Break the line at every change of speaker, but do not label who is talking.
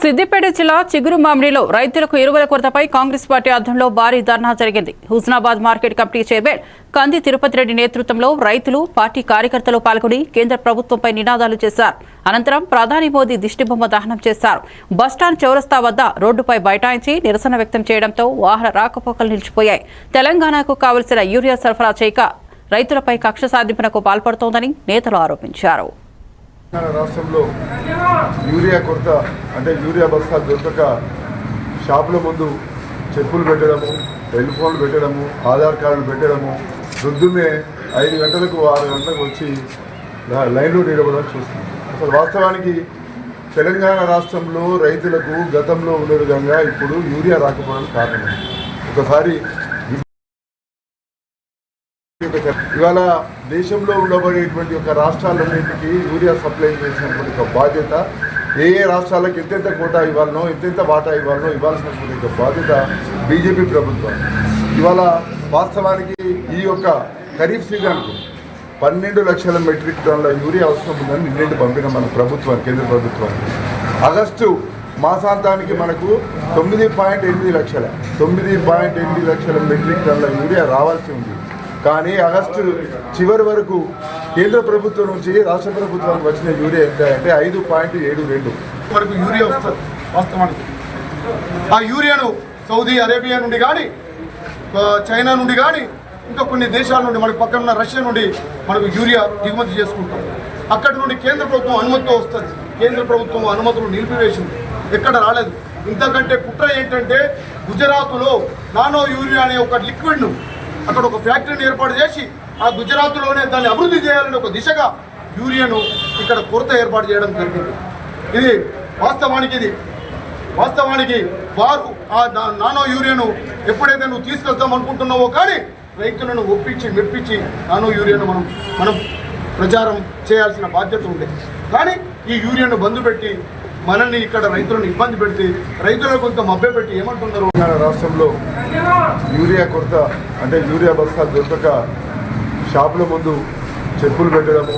సిద్దిపేట జిల్లా చిగురు మామిడిలో రైతులకు ఎరువుల కొరతపై కాంగ్రెస్ పార్టీ ఆధ్వర్యంలో భారీ ధర్నా జరిగింది. హుస్నాబాద్ మార్కెట్ కమిటీ చైర్మన్ కంది తిరుపతి రెడ్డి నేతృత్వంలో రైతులు పార్టీ కార్యకర్తలు పాల్గొని కేంద్ర ప్రభుత్వంపై నినాదాలు చేశారు. అనంతరం ప్రధాని మోదీ దిష్టిబొమ్మ దహనం చేశారు. బస్టాండ్ చౌరస్తా వద్ద రోడ్డుపై బైఠాయించి నిరసన వ్యక్తం చేయడంతో వాహన రాకపోకలు నిలిచిపోయాయి. తెలంగాణకు కావలసిన యూరియా సరఫరా చేయక రైతులపై కక్ష సాధింపునకు పాల్పడుతోందని నేతలు ఆరోపించారు.
తెలంగాణ రాష్ట్రంలో యూరియా కొరత అంటే యూరియా బస్తాలు దొరకక షాపుల ముందు చెప్పులు పెట్టడము టెలిఫోన్లు పెట్టడము ఆధార్ కార్డులు పెట్టడము పొద్దున్నే ఐదు గంటలకు ఆరు గంటలకు వచ్చి లైన్లో నిలబడడం చూస్తుంది అసలు వాస్తవానికి తెలంగాణ రాష్ట్రంలో రైతులకు గతంలో ఉన్న విధంగా ఇప్పుడు యూరియా రాకపోవడం కారణం ఒకసారి ఇవాళ దేశంలో ఉండబడేటువంటి ఒక రాష్ట్రాలన్నింటికి యూరియా సప్లై చేసినటువంటి ఒక బాధ్యత ఏ ఏ రాష్ట్రాలకు ఎంతెంత కోటా ఇవ్వాలనో ఎంతెంత వాటా ఇవ్వాలనో ఇవ్వాల్సినటువంటి ఒక బాధ్యత బీజేపీ ప్రభుత్వం. ఇవాళ వాస్తవానికి ఈ యొక్క ఖరీఫ్ సీజన్కు పన్నెండు లక్షల మెట్రిక్ టన్నుల యూరియా అవసరం ఉందని నిన్నటి పంపిన మన ప్రభుత్వం కేంద్ర ప్రభుత్వం. ఆగస్టు మాసాంతానికి మనకు తొమ్మిది పాయింట్ ఎనిమిది లక్షల తొమ్మిది పాయింట్ ఎనిమిది లక్షల మెట్రిక్ టన్నుల యూరియా రావాల్సి ఉంది. కానీ ఆగస్టు చివరి వరకు కేంద్ర ప్రభుత్వం నుంచి రాష్ట్ర ప్రభుత్వానికి వచ్చిన యూరియా ఎంత అంటే ఐదు పాయింట్ ఏడు రెండు
వరకు యూరియా వస్తుంది వాస్తవానికి. ఆ యూరియాను సౌదీ అరేబియా నుండి కానీ చైనా నుండి కానీ ఇంకా కొన్ని దేశాల నుండి మనకు పక్కన ఉన్న రష్యా నుండి మనకు యూరియా దిగుమతి చేసుకుంటాం. అక్కడి నుండి కేంద్ర ప్రభుత్వం అనుమతితో వస్తుంది. కేంద్ర ప్రభుత్వం అనుమతులు నిలిపివేసింది. ఎక్కడ రాలేదు. ఇంతకంటే కుట్ర ఏంటంటే గుజరాత్లో నానో యూరియా అనే ఒక లిక్విడ్ను అక్కడ ఒక ఫ్యాక్టరీని ఏర్పాటు చేసి ఆ గుజరాత్లోనే దాన్ని అభివృద్ధి చేయాలని ఒక దిశగా యూరియాను ఇక్కడ కొరత ఏర్పాటు చేయడం జరిగింది. ఇది వాస్తవానికి ఇది. వాస్తవానికి వారు ఆ నానో యూరియాను ఎప్పుడైతే నువ్వు తీసుకొస్తాం అనుకుంటున్నావో కానీ రైతులను ఒప్పించి మెప్పించి నానో యూరియాను మనం మనం ప్రచారం చేయాల్సిన బాధ్యత ఉంది. కానీ ఈ యూరియాను బంద్ పెట్టి మనల్ని ఇక్కడ రైతులను ఇబ్బంది పెడితే రైతులకు కొంత మభ్యపెట్టి ఏమంటున్నారు?
రాష్ట్రంలో యూరియా కొరత అంటే యూరియా బస్తా దొరకక షాపుల ముందు చెప్పులు పెట్టడము